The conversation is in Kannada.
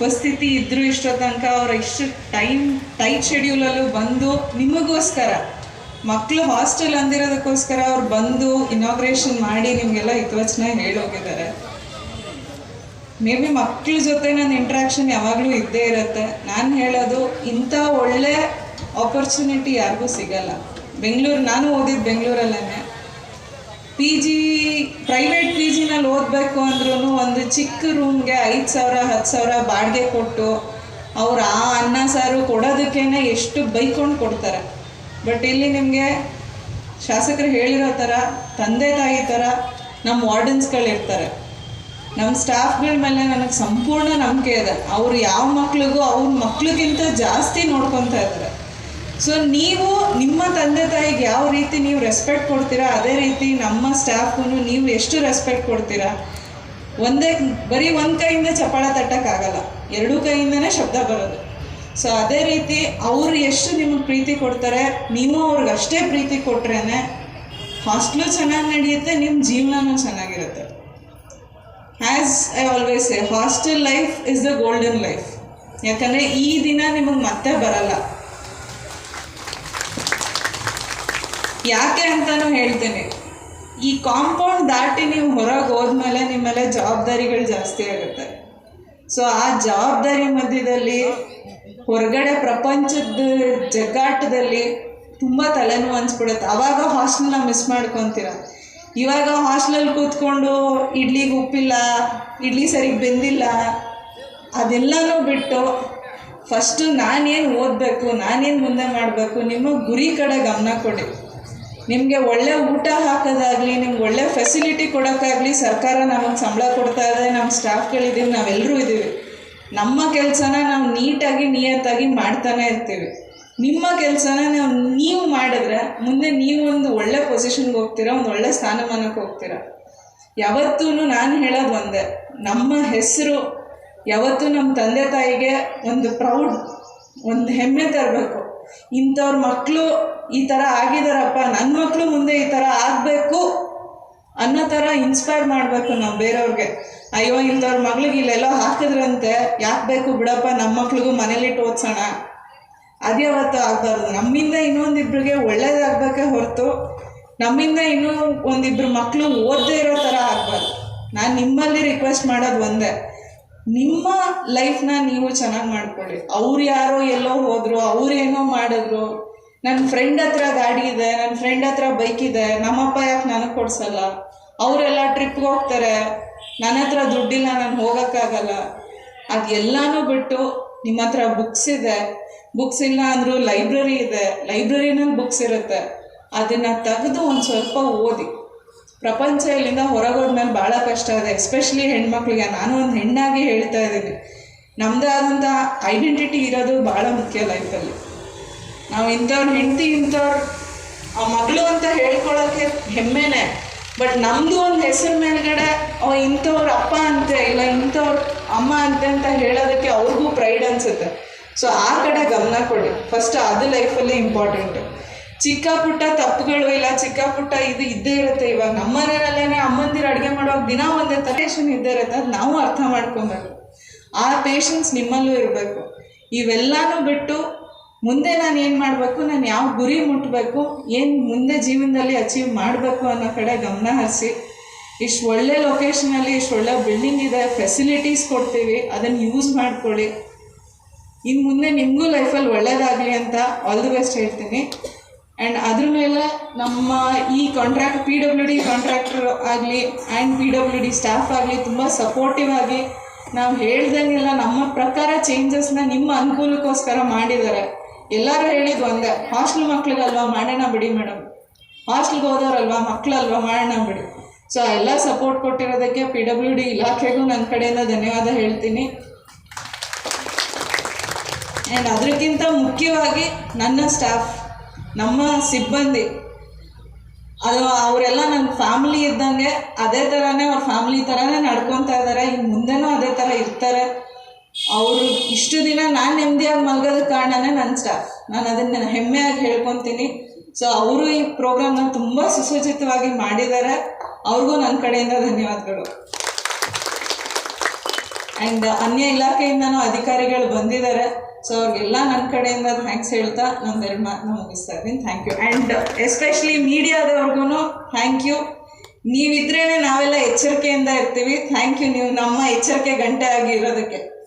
ಉಪಸ್ಥಿತಿ ಇದ್ದರೂ ಇಷ್ಟೋ ತನಕ ಅವ್ರ ಇಷ್ಟು ಟೈಮ್, ಟೈಟ್ ಶೆಡ್ಯೂಲಲ್ಲೂ ಬಂದು ನಿಮಗೋಸ್ಕರ ಮಕ್ಕಳು ಹಾಸ್ಟೆಲ್ ಅಂದಿರೋದಕ್ಕೋಸ್ಕರ ಅವ್ರು ಬಂದು ಇನಾಗ್ರೇಷನ್ ಮಾಡಿ ನಿಮಗೆಲ್ಲ ಹಿತವಚನ ಹೇಳೋಗಿದ್ದಾರೆ. ಮೇ ಬಿ ಮಕ್ಕಳ ಜೊತೆ ನನ್ನ ಇಂಟ್ರಾಕ್ಷನ್ ಯಾವಾಗಲೂ ಇದ್ದೇ ಇರುತ್ತೆ. ನಾನು ಹೇಳೋದು, ಇಂಥ ಒಳ್ಳೆ ಆಪರ್ಚುನಿಟಿ ಯಾರಿಗೂ ಸಿಗಲ್ಲ. ಬೆಂಗಳೂರು, ನಾನು ಓದಿದ್ದು ಬೆಂಗಳೂರಲ್ಲೇ ಪಿ ಜಿ ಪ್ರೈವೇಟ್ ಪಿ ಜಿನಲ್ಲಿ ಓದಬೇಕು ಅಂದ್ರೂ ಒಂದು ಚಿಕ್ಕ ರೂಮ್ಗೆ ಐದು ಸಾವಿರ ಹತ್ತು ಸಾವಿರ ಬಾಡಿಗೆ ಕೊಟ್ಟು ಅವ್ರು ಆ ಅನ್ನ ಸಾರು ಕೊಡೋದಕ್ಕೇನೆ ಎಷ್ಟು ಬೈಕೊಂಡು ಕೊಡ್ತಾರೆ. ಬಟ್ ಇಲ್ಲಿ ನಿಮಗೆ ಶಾಸಕರು ಹೇಳಿರೋ ಥರ, ತಂದೆ ತಾಯಿ ಥರ ನಮ್ಮ ವಾರ್ಡನ್ಸ್ಗಳಿರ್ತಾರೆ ನಮ್ಮ ಸ್ಟಾಫ್ಗಳ ಮೇಲೆ ನನಗೆ ಸಂಪೂರ್ಣ ನಂಬಿಕೆ ಇದೆ. ಅವ್ರು ಯಾವ ಮಕ್ಳಿಗೂ ಅವ್ರ ಮಕ್ಳಿಗಿಂತ ಜಾಸ್ತಿ ನೋಡ್ಕೊತಾ ಇದ್ದಾರೆ. ಸೊ ನೀವು ನಿಮ್ಮ ತಂದೆ ತಾಯಿಗೆ ಯಾವ ರೀತಿ ನೀವು ರೆಸ್ಪೆಕ್ಟ್ ಕೊಡ್ತೀರಾ, ಅದೇ ರೀತಿ ನಮ್ಮ ಸ್ಟಾಫ್ಗೂ ನೀವು ಎಷ್ಟು ರೆಸ್ಪೆಕ್ಟ್ ಕೊಡ್ತೀರಾ? ಒಂದೇ, ಬರೀ ಒಂದು ಕೈಯಿಂದ ಚಪ್ಪಾಳ ತಟ್ಟಕ್ಕಾಗಲ್ಲ, ಎರಡೂ ಕೈಯಿಂದನೇ ಶಬ್ದ ಬರೋದು. ಸೊ ಅದೇ ರೀತಿ ಅವರು ಎಷ್ಟು ನಿಮಗೆ ಪ್ರೀತಿ ಕೊಡ್ತಾರೆ, ನೀವು ಅವ್ರಿಗೆ ಅಷ್ಟೇ ಪ್ರೀತಿ ಕೊಟ್ರೇ ಹಾಸ್ಟ್ಲು ಚೆನ್ನಾಗಿ ನಡೆಯುತ್ತೆ ನಿಮ್ಮ ಜೀವನನೂ ಚೆನ್ನಾಗಿರುತ್ತೆ. As I always say hostel life is the golden life ಯಾಕಂದರೆ ಈ ದಿನ ನಿಮಗೆ ಮತ್ತೆ ಬರಲ್ಲ. ಯಾಕೆ ಅಂತಾನು ಹೇಳ್ತೀನಿ. ಈ ಕಾಂಪೌಂಡ್ ದಾಟಿ ನೀವು ಹೊರಗೆ ಹೋದ್ಮೇಲೆ ನಿಮ್ಮೆಲ್ಲ ಮೇಲೆ ಜವಾಬ್ದಾರಿಗಳು ಜಾಸ್ತಿ ಆಗುತ್ತೆ. ಸೊ ಆ ಜವಾಬ್ದಾರಿ ಮಧ್ಯದಲ್ಲಿ ಹೊರಗಡೆ ಪ್ರಪಂಚದ ಜಗ್ಗಾಟದಲ್ಲಿ ತುಂಬ ತಲೆನೋವು ಅನ್ಸ್ಬಿಡುತ್ತೆ. ಆವಾಗ ಹಾಸ್ಟೆಲ್ನ ಮಿಸ್ ಮಾಡ್ಕೊತೀರ? ಇವಾಗ ಹಾಸ್ಟೆಲಲ್ಲಿ ಕೂತ್ಕೊಂಡು ಇಡ್ಲಿಗೆ ಉಪ್ಪಿಲ್ಲ, ಇಡ್ಲಿ ಸರಿಗೆ ಬೆಂದಿಲ್ಲ, ಅದೆಲ್ಲನೂ ಬಿಟ್ಟು ಫಸ್ಟು ನಾನೇನು ಓದಬೇಕು, ನಾನೇನು ಮುಂದೆ ಮಾಡಬೇಕು, ನಿಮ್ಮ ಗುರಿ ಕಡೆ ಗಮನ ಕೊಡಿ. ನಿಮಗೆ ಒಳ್ಳೆ ಊಟ ಹಾಕೋದಾಗಲಿ, ನಿಮ್ಗೆ ಒಳ್ಳೆ ಫೆಸಿಲಿಟಿ ಕೊಡೋಕ್ಕಾಗಲಿ ಸರ್ಕಾರ ನಮಗೆ ಸಂಬಳ ಕೊಡ್ತಾ ಇದೆ ನಮ್ಮ ಸ್ಟಾಫ್ಗಳಿದ್ದೀವಿ ನಾವೆಲ್ಲರೂ ಇದ್ದೀವಿ ನಮ್ಮ ಕೆಲಸನ ನಾವು ನೀಟಾಗಿ, ನಿಯತ್ತಾಗಿ ಮಾಡ್ತಾನೆ ಇರ್ತೀವಿ. ನಿಮ್ಮ ಕೆಲಸನ ನಾವು ನೀವು ಮಾಡಿದ್ರೆ ಮುಂದೆ ನೀವು ಒಂದು ಒಳ್ಳೆ ಪೊಸಿಷನ್ಗೆ ಹೋಗ್ತೀರಾ, ಒಂದು ಒಳ್ಳೆ ಸ್ಥಾನಮಾನಕ್ಕೆ ಹೋಗ್ತೀರಾ? ಯಾವತ್ತೂ ನಾನು ಹೇಳೋದು ಒಂದೇ, ನಮ್ಮ ಹೆಸರು, ಯಾವತ್ತೂ ನಮ್ಮ ತಂದೆ ತಾಯಿಗೆ ಒಂದು ಪ್ರೌಡ್ ಒಂದು ಹೆಮ್ಮೆ ತರಬೇಕು. ಇಂಥವ್ರ ಮಕ್ಕಳು ಈ ಥರ ಆಗಿದಾರಪ್ಪ ನನ್ನ ಮಕ್ಕಳು ಮುಂದೆ ಈ ಥರ ಆಗಬೇಕು ಅನ್ನೋ ಥರ ಇನ್ಸ್ಪೈರ್ ಮಾಡಬೇಕು ನಾವು ಬೇರೆಯವ್ರಿಗೆ. ಅಯ್ಯೋ, ಇಂಥವ್ರ ಮಗಳಿಗೆ ಇಲ್ಲೆಲ್ಲೋ ಹಾಕಿದ್ರಂತೆ, ಯಾಕೆ ಬೇಕು ಬಿಡಪ್ಪ ನಮ್ಮ ಮಕ್ಳಿಗೂ ಮನೇಲಿಟ್ಟು ಓದ್ಸೋಣ. ಅದ್ಯಾವತ್ತೂ ಆಗಬಾರ್ದು. ನಮ್ಮಿಂದ ಇನ್ನೊಂದಿಬ್ರಿಗೆ ಒಳ್ಳೇದಾಗಬೇಕೇ ಹೊರತು, ನಮ್ಮಿಂದ ಇನ್ನೂ ಒಂದಿಬ್ರು ಮಕ್ಕಳು ಓದದೇ ಇರೋ ಥರ ಆಗಬಾರ್ದು. ನಾನು ನಿಮ್ಮಲ್ಲಿ ರಿಕ್ವೆಸ್ಟ್ ಮಾಡೋದು ಒಂದೇ. ನಿಮ್ಮ ಲೈಫ್ನ ನೀವು ಚೆನ್ನಾಗಿ ಮಾಡ್ಕೊಳ್ಳಿ. ಅವ್ರು ಯಾರೋ ಎಲ್ಲೋ ಹೋದ್ರು ಅವ್ರೇನೋ ಮಾಡಿದ್ರು ನನ್ನ ಫ್ರೆಂಡ್ ಹತ್ರ ಗಾಡಿ ಇದೆ ನನ್ನ ಫ್ರೆಂಡ್ ಹತ್ರ ಬೈಕ್ ಇದೆ, ನಮ್ಮಪ್ಪ ಯಾಕೆ ನನಗೆ ಕೊಡ್ಸಲ್ಲ? ಅವರೆಲ್ಲ ಟ್ರಿಪ್ಗೆ ಹೋಗ್ತಾರೆ ನನ್ನ ಹತ್ರ ದುಡ್ಡಿಲ್ಲ, ನಾನು ಹೋಗೋಕ್ಕಾಗಲ್ಲ. ಅದೆಲ್ಲನೂ ಬಿಟ್ಟು ನಿಮ್ಮ ಹತ್ರ ಬುಕ್ಸ್ ಇದೆ. ಬುಕ್ಸ್ ಇಲ್ಲ ಅಂದರೂ ಲೈಬ್ರರಿ ಇದೆ. ಲೈಬ್ರರಿನಲ್ಲಿ ಬುಕ್ಸ್ ಇರುತ್ತೆ. ಅದನ್ನು ತೆಗೆದು ಒಂದು ಸ್ವಲ್ಪ ಓದಿ. ಪ್ರಪಂಚ ಇಲ್ಲಿಂದ ಹೊರಗೆ ಹೋದ್ಮೇಲೆ ಭಾಳ ಕಷ್ಟ ಇದೆ. ಎಸ್ಪೆಷಲಿ ಹೆಣ್ಮಕ್ಳಿಗೆ. ನಾನು ಒಂದು ಹೆಣ್ಣಾಗಿ ಹೇಳ್ತಾ ಇದ್ದೀನಿ. ನಮ್ಮದೇ ಆದಂಥ ಐಡೆಂಟಿಟಿ ಇರೋದು ಭಾಳ ಮುಖ್ಯ ಲೈಫಲ್ಲಿ ನಾವು ಇಂಥವ್ರ ಹೆಂಡತಿ ಇಂಥವ್ರು, ಆ ಮಗಳು ಅಂತ ಹೇಳ್ಕೊಳ್ಳೋಕ್ಕೆ ಹೆಮ್ಮೆನೇ. ಬಟ್ ನಮ್ಮದು ಒಂದು ಹೆಸರು ಮೇಲ್ಗಡೆ ಇಂಥವ್ರ ಅಪ್ಪ ಅಂತೆ, ಇಲ್ಲ ಇಂಥವ್ರ ಅಮ್ಮ ಅಂತೆ ಅಂತ ಹೇಳೋದಕ್ಕೆ ಅವ್ರಿಗೂ ಪ್ರೈಡ್ ಅನ್ಸುತ್ತೆ. ಸೊ ಆ ಕಡೆ ಗಮನ ಕೊಡಿ. ಫಸ್ಟ್ ಅದು ಲೈಫಲ್ಲಿ ಇಂಪಾರ್ಟೆಂಟು ಚಿಕ್ಕ ಪುಟ್ಟ ತಪ್ಪುಗಳು ಇಲ್ಲ ಚಿಕ್ಕ ಪುಟ್ಟ ಇದು ಇದ್ದೇ ಇರುತ್ತೆ ಇವಾಗ. ನಮ್ಮ ಮನೆಯಲ್ಲೇ ಅಮ್ಮಂದಿರು ಅಡುಗೆ ಮಾಡುವಾಗ ದಿನ ಒಂದೇ ತರೇಷನ್ ಇದ್ದೇ ಇರುತ್ತೆ ಅದು ನಾವು ಅರ್ಥ ಮಾಡ್ಕೊಬೇಕು ಆ ಪೇಷನ್ಸ್ ನಿಮ್ಮಲ್ಲೂ ಇರಬೇಕು. ಇವೆಲ್ಲನೂ ಬಿಟ್ಟು ಮುಂದೆ ನಾನು ಏನು ಮಾಡಬೇಕು? ನಾನು ಯಾವ ಗುರಿ ಮುಟ್ಟಬೇಕು ಏನು ಮುಂದೆ ಜೀವನದಲ್ಲಿ ಅಚೀವ್ ಮಾಡಬೇಕು ಅನ್ನೋ ಕಡೆ ಗಮನ ಹರಿಸಿ. ಇಷ್ಟು ಒಳ್ಳೆ ಲೊಕೇಶನಲ್ಲಿ ಇಷ್ಟು ಒಳ್ಳೆ ಬಿಲ್ಡಿಂಗ್ ಇದೆ ಫೆಸಿಲಿಟೀಸ್ ಕೊಡ್ತೀವಿ, ಅದನ್ನು ಯೂಸ್ ಮಾಡ್ಕೊಳ್ಳಿ. ಇನ್ನು ಮುಂದೆ ನಿಮಗೂ ಲೈಫಲ್ಲಿ ಒಳ್ಳೆಯದಾಗಲಿ ಅಂತ ಆಲ್ ದಿ ಬೆಸ್ಟ್ ಹೇಳ್ತೀನಿ. ಆ್ಯಂಡ್ ಅದ್ರ ಮೇಲೆ ನಮ್ಮ ಈ contract P W D contractor ಆಗಲಿ and P W D staff ಆಗಲಿ ತುಂಬ ಸಪೋರ್ಟಿವ್ ಆಗಿ ನಾವು ಹೇಳ್ದಂಗೆಲ್ಲ ನಮ್ಮ ಪ್ರಕಾರ ಚೇಂಜಸ್ನ ನಿಮ್ಮ ಅನುಕೂಲಕ್ಕೋಸ್ಕರ ಮಾಡಿದ್ದಾರೆ. ಎಲ್ಲರೂ ಹೇಳಿದ್ದು ಒಂದೇ ಹಾಸ್ಟೆಲ್ ಮಕ್ಳಿಗಲ್ವಾ ಮಾಡೋಣ ಬಿಡಿ ಮೇಡಮ್ ಹಾಸ್ಟೆಲ್ಗೆ ಹೋದವ್ರಲ್ವಾ ಮಕ್ಕಳಲ್ವಾ ಮಾಡೋಣ ಬಿಡಿ. ಸೊ ಎಲ್ಲ ಸಪೋರ್ಟ್ ಕೊಟ್ಟಿರೋದಕ್ಕೆ ಪಿ ಡಬ್ಲ್ಯೂ ಡಿ ಇಲಾಖೆಗೂ ನನ್ನ ಕಡೆಯಿಂದ ಧನ್ಯವಾದ ಹೇಳ್ತೀನಿ. ಆ್ಯಂಡ್ ಅದಕ್ಕಿಂತ ಮುಖ್ಯವಾಗಿ ನನ್ನ ಸ್ಟಾಫ್ ನಮ್ಮ ಸಿಬ್ಬಂದಿ. ಅದು ಅವರೆಲ್ಲ ನನ್ನ ಫ್ಯಾಮಿಲಿ ಇದ್ದಂಗೆ ಅದೇ ಥರನೇ ಅವ್ರ ಫ್ಯಾಮಿಲಿ ಥರನೇ ನಡ್ಕೊತಾ ಇದ್ದಾರೆ ಇನ್ನು ಮುಂದೆನೂ ಅದೇ ಥರ ಇರ್ತಾರೆ. ಅವರು ಇಷ್ಟು ದಿನ ನಾನು ನೆಮ್ಮದಿಯಾಗಿ ಮಲ್ಗೋದಕ್ಕೆ ಕಾರಣನೇ ನನ್ನ ಸ್ಟಾಫ್ ನಾನು ಅದನ್ನು ಹೆಮ್ಮೆಯಾಗಿ ಹೇಳ್ಕೊತೀನಿ. ಸೊ ಅವರು ಈ ಪ್ರೋಗ್ರಾಮ್ನ ತುಂಬ ಸುಸೂಚಿತವಾಗಿ ಮಾಡಿದ್ದಾರೆ. ಅವ್ರಿಗೂ ನನ್ನ ಕಡೆಯಿಂದ ಧನ್ಯವಾದಗಳು. ಆ್ಯಂಡ್ ಅನ್ಯ ಇಲಾಖೆಯಿಂದನೂ ಅಧಿಕಾರಿಗಳು ಬಂದಿದ್ದಾರೆ. ಸೊ ಅವ್ರಿಗೆಲ್ಲ ನನ್ನ ಕಡೆಯಿಂದ ಥ್ಯಾಂಕ್ಸ್ ಹೇಳ್ತಾ ನಂದೆರಡು ಮಾತನ್ನ ಮುಗಿಸ್ತಾ ಇದ್ದೀನಿ. ಥ್ಯಾಂಕ್ ಯು ಆ್ಯಂಡ್ ಎಸ್ಪೆಷಲಿ ಮೀಡಿಯಾದವ್ರಿಗೂ ಥ್ಯಾಂಕ್ ಯು ನೀವಿದ್ರೇ ನಾವೆಲ್ಲ ಎಚ್ಚರಿಕೆಯಿಂದ ಇರ್ತೀವಿ. ಥ್ಯಾಂಕ್ ಯು ನೀವು ನಮ್ಮ ಎಚ್ಚರಿಕೆ ಗಂಟೆ ಆಗಿ ಇರೋದಕ್ಕೆ. Thank you